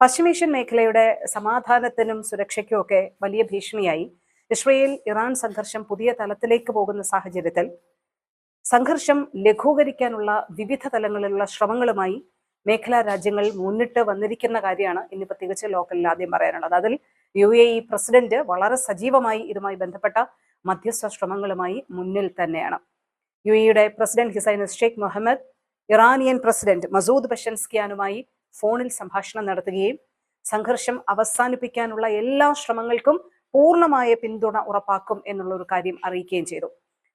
പശ്ചിമേഷ്യൻ മേഖലയുടെ സമാധാനത്തിനും സുരക്ഷയ്ക്കും ഒക്കെ വലിയ ഭീഷണിയായി. ഇസ്രയേൽ ഇറാൻ സംഘർഷം പുതിയ തലത്തിലേക്ക് പോകുന്ന സാഹചര്യത്തിൽ സംഘർഷം ലഘൂകരിക്കാനുള്ള വിവിധ തലങ്ങളിലുള്ള ശ്രമങ്ങളുമായി മേഖലാ രാജ്യങ്ങൾ മുന്നിട്ട് വന്നിരിക്കുന്ന കാര്യമാണ് ഇന്നിപ്പോൾ തികച്ച ലോക്കലിൽ ആദ്യം പറയാനുള്ളത്. അതിൽ യു എ ഇ പ്രസിഡന്റ് വളരെ സജീവമായി ഇതുമായി ബന്ധപ്പെട്ട മധ്യസ്ഥ ശ്രമങ്ങളുമായി മുന്നിൽ തന്നെയാണ്. യു എയുടെ president ഹിസൈൻ Sheikh Mohammed Iranian president Masoud ബഷൻസ്കിയാനുമായി ഫോണിൽ സംഭാഷണം നടത്തുകയും സംഘർഷം അവസാനിപ്പിക്കാനുള്ള എല്ലാ ശ്രമങ്ങൾക്കും പൂർണമായ പിന്തുണ ഉറപ്പാക്കും എന്നുള്ള ഒരു കാര്യം അറിയിക്കുകയും ചെയ്തു.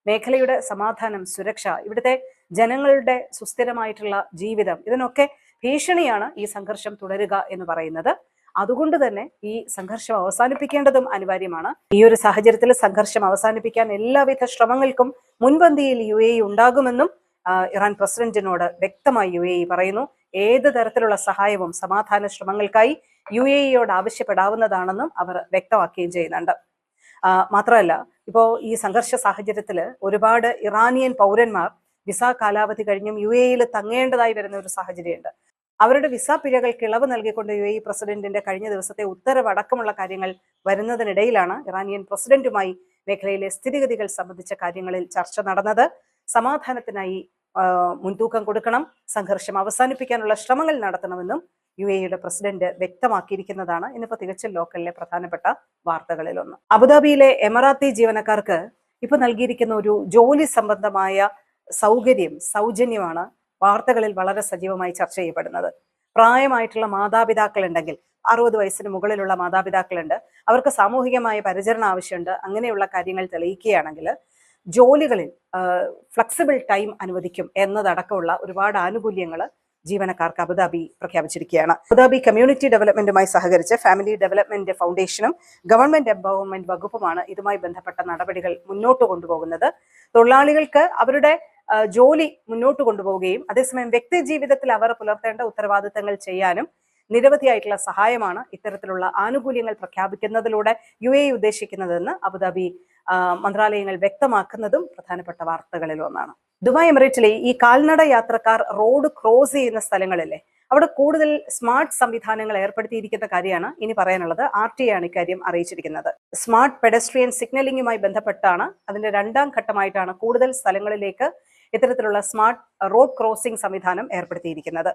മേഖലയുടെ സമാധാനം സുരക്ഷ ഇവിടുത്തെ ജനങ്ങളുടെ സുസ്ഥിരമായിട്ടുള്ള ജീവിതം ഇതിനൊക്കെ ഭീഷണിയാണ് ഈ സംഘർഷം തുടരുക എന്ന് പറയുന്നത്. അതുകൊണ്ട് തന്നെ ഈ സംഘർഷം അവസാനിപ്പിക്കേണ്ടതും അനിവാര്യമാണ്. ഈ ഒരു സാഹചര്യത്തിൽ സംഘർഷം അവസാനിപ്പിക്കാൻ എല്ലാവിധ ശ്രമങ്ങൾക്കും മുൻപന്തിയിൽ യു എ ഉണ്ടാകുമെന്നും ഇറാൻ പ്രസിഡന്റിനോട് വ്യക്തമായി യു പറയുന്നു. ഏത് തരത്തിലുള്ള സഹായവും സമാധാന ശ്രമങ്ങൾക്കായി യു എ ഇയോട് ആവശ്യപ്പെടാവുന്നതാണെന്നും അവർ വ്യക്തമാക്കുകയും ചെയ്യുന്നുണ്ട്. മാത്രമല്ല ഇപ്പോൾ ഈ സംഘർഷ സാഹചര്യത്തിൽ ഒരുപാട് ഇറാനിയൻ പൗരന്മാർ വിസ കാലാവധി കഴിഞ്ഞും യു എയിൽ തങ്ങേണ്ടതായി വരുന്ന ഒരു സാഹചര്യമുണ്ട്. അവരുടെ വിസ പിഴകൾക്ക് ഇളവ് നൽകിക്കൊണ്ട് യു എ പ്രസിഡന്റിന്റെ കഴിഞ്ഞ ദിവസത്തെ ഉത്തരവടക്കമുള്ള കാര്യങ്ങൾ വരുന്നതിനിടയിലാണ് ഇറാനിയൻ പ്രസിഡന്റുമായി മേഖലയിലെ സ്ഥിതിഗതികൾ സംബന്ധിച്ച കാര്യങ്ങളിൽ ചർച്ച നടന്നത്. സമാധാനത്തിനായി മുൻതൂക്കം കൊടുക്കണം സംഘർഷം അവസാനിപ്പിക്കാനുള്ള ശ്രമങ്ങൾ നടത്തണമെന്നും യു എയുടെ പ്രസിഡന്റ് വ്യക്തമാക്കിയിരിക്കുന്നതാണ്. ഇന്നിപ്പോൾ തികച്ചും ലോക്കലിലെ പ്രധാനപ്പെട്ട വാർത്തകളിലൊന്ന്. അബുദാബിയിലെ എമറാത്തി ജീവനക്കാർക്ക് ഇപ്പൊ നൽകിയിരിക്കുന്ന ഒരു ജോലി സംബന്ധമായ സൗകര്യം സൗജന്യമാണ് വാർത്തകളിൽ വളരെ സജീവമായി ചർച്ച ചെയ്യപ്പെടുന്നത്. പ്രായമായിട്ടുള്ള മാതാപിതാക്കൾ ഉണ്ടെങ്കിൽ അറുപത് വയസ്സിന് മുകളിലുള്ള മാതാപിതാക്കളുണ്ട്. അവർക്ക് സാമൂഹികമായ പരിചരണം ആവശ്യമുണ്ട്. അങ്ങനെയുള്ള കാര്യങ്ങൾ തെളിയിക്കുകയാണെങ്കിൽ ജോലികളിൽ ഫ്ലെക്സിബിൾ ടൈം അനുവദിക്കും എന്നതടക്കമുള്ള ഒരുപാട് ആനുകൂല്യങ്ങൾ ജീവനക്കാർക്ക് അബുദാബി പ്രഖ്യാപിച്ചിരിക്കുകയാണ്. അബുദാബി കമ്മ്യൂണിറ്റി ഡെവലപ്മെന്റുമായി സഹകരിച്ച് ഫാമിലി ഡെവലപ്മെന്റ് ഫൗണ്ടേഷനും ഗവൺമെന്റ് എംപവർമെന്റ് വകുപ്പുമാണ് ഇതുമായി ബന്ധപ്പെട്ട നടപടികൾ മുന്നോട്ട് കൊണ്ടുപോകുന്നത്. തൊഴിലാളികൾക്ക് അവരുടെ ജോലി മുന്നോട്ട് കൊണ്ടുപോവുകയും അതേസമയം വ്യക്തി ജീവിതത്തിൽ അവർ പുലർത്തേണ്ട ഉത്തരവാദിത്തങ്ങൾ ചെയ്യാനും നിരവധിയായിട്ടുള്ള സഹായമാണ് ഇത്തരത്തിലുള്ള ആനുകൂല്യങ്ങൾ പ്രഖ്യാപിക്കുന്നതിലൂടെ യു എ ഉദ്ദേശിക്കുന്നതെന്ന് അബുദാബി മന്ത്രാലയങ്ങൾ വ്യക്തമാക്കുന്നതും പ്രധാനപ്പെട്ട വാർത്തകളിൽ ഒന്നാണ്. ദുബായ് എമിറേറ്റിലെ ഈ കാൽനട യാത്രക്കാർ റോഡ് ക്രോസ് ചെയ്യുന്ന സ്ഥലങ്ങളിലെ അവിടെ കൂടുതൽ സ്മാർട്ട് സംവിധാനങ്ങൾ ഏർപ്പെടുത്തിയിരിക്കുന്ന കാര്യമാണ് ഇനി പറയാനുള്ളത്. ആർ ടി ആണ് ഇക്കാര്യം അറിയിച്ചിരിക്കുന്നത്. സ്മാർട്ട് പെഡസ്ട്രിയൻ സിഗ്നലിംഗുമായി ബന്ധപ്പെട്ടാണ് അതിന്റെ രണ്ടാം ഘട്ടമായിട്ടാണ് കൂടുതൽ സ്ഥലങ്ങളിലേക്ക് ഇത്തരത്തിലുള്ള സ്മാർട്ട് റോഡ് ക്രോസിംഗ് സംവിധാനം ഏർപ്പെടുത്തിയിരിക്കുന്നത്.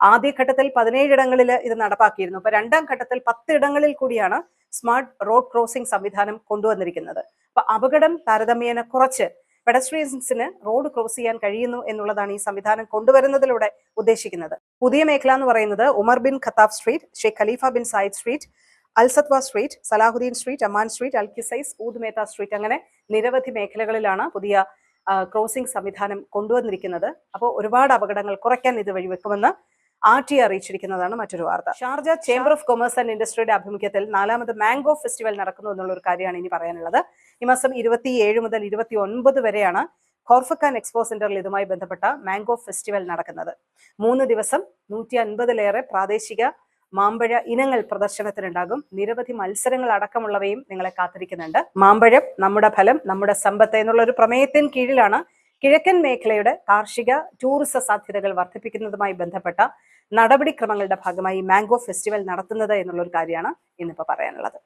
ആദ്യഘട്ടത്തിൽ പതിനേഴിടങ്ങളിൽ ഇത് നടപ്പാക്കിയിരുന്നു. അപ്പൊ രണ്ടാം ഘട്ടത്തിൽ പത്ത് ഇടങ്ങളിൽ കൂടിയാണ് സ്മാർട്ട് റോഡ് ക്രോസിംഗ് സംവിധാനം കൊണ്ടുവന്നിരിക്കുന്നത്. അപ്പൊ അപകടം താരതമ്യേന കുറച്ച് പെഡസ്ട്രിയൻസിന് റോഡ് ക്രോസ് ചെയ്യാൻ കഴിയുന്നു എന്നുള്ളതാണ് ഈ സംവിധാനം കൊണ്ടുവരുന്നതിലൂടെ ഉദ്ദേശിക്കുന്നത്. പുതിയ മേഖല എന്ന് പറയുന്നത് Umar bin Khattab street Sheikh Khalifa bin Zayed street Al Satwa street Salahuddin street Aman street Al Qusais Oud Metha street അങ്ങനെ നിരവധി മേഖലകളിലാണ് പുതിയ ക്രോസിംഗ് സംവിധാനം കൊണ്ടുവന്നിരിക്കുന്നത്. അപ്പോൾ ഒരുപാട് അപകടങ്ങൾ കുറയ്ക്കാൻ ഇത് വഴിവെക്കുമെന്ന് ആർ ടി അറിയിച്ചിരിക്കുന്നതാണ് മറ്റൊരു വാർത്ത. Sharjah chamber of commerce and ഇൻഡസ്ട്രിയുടെ ആഭിമുഖ്യത്തിൽ നാലാമത് മാംഗോ ഫെസ്റ്റിവൽ നടക്കുന്നു എന്നുള്ള ഒരു കാര്യമാണ് ഇനി പറയാനുള്ളത്. ഈ മാസം ഇരുപത്തിയേഴ് മുതൽ ഇരുപത്തി ഒൻപത് വരെയാണ് ഖോർഫക്കാൻ എക്സ്പോ സെന്ററിൽ ഇതുമായി ബന്ധപ്പെട്ട മാംഗോ ഫെസ്റ്റിവൽ നടക്കുന്നത്. മൂന്ന് ദിവസം നൂറ്റി അൻപതിലേറെ പ്രാദേശിക മാമ്പഴ ഇനങ്ങൾ പ്രദർശനത്തിനുണ്ടാകും. നിരവധി മത്സരങ്ങൾ അടക്കമുള്ളവയും നിങ്ങളെ കാത്തിരിക്കുന്നുണ്ട്. മാമ്പഴം നമ്മുടെ ഫലം നമ്മുടെ സമ്പത്ത് എന്നുള്ള ഒരു പ്രമേയത്തിന് കീഴിലാണ് കിഴക്കൻ മേഖലയുടെ കാർഷിക ടൂറിസ സാധ്യതകൾ വർദ്ധിപ്പിക്കുന്നതുമായി ബന്ധപ്പെട്ട നടപടിക്രമങ്ങളുടെ ഭാഗമായി മാംഗോ ഫെസ്റ്റിവൽ നടത്തുന്നത് എന്നുള്ളൊരു കാര്യമാണ് ഇന്നിപ്പോൾ പറയാനുള്ളത്.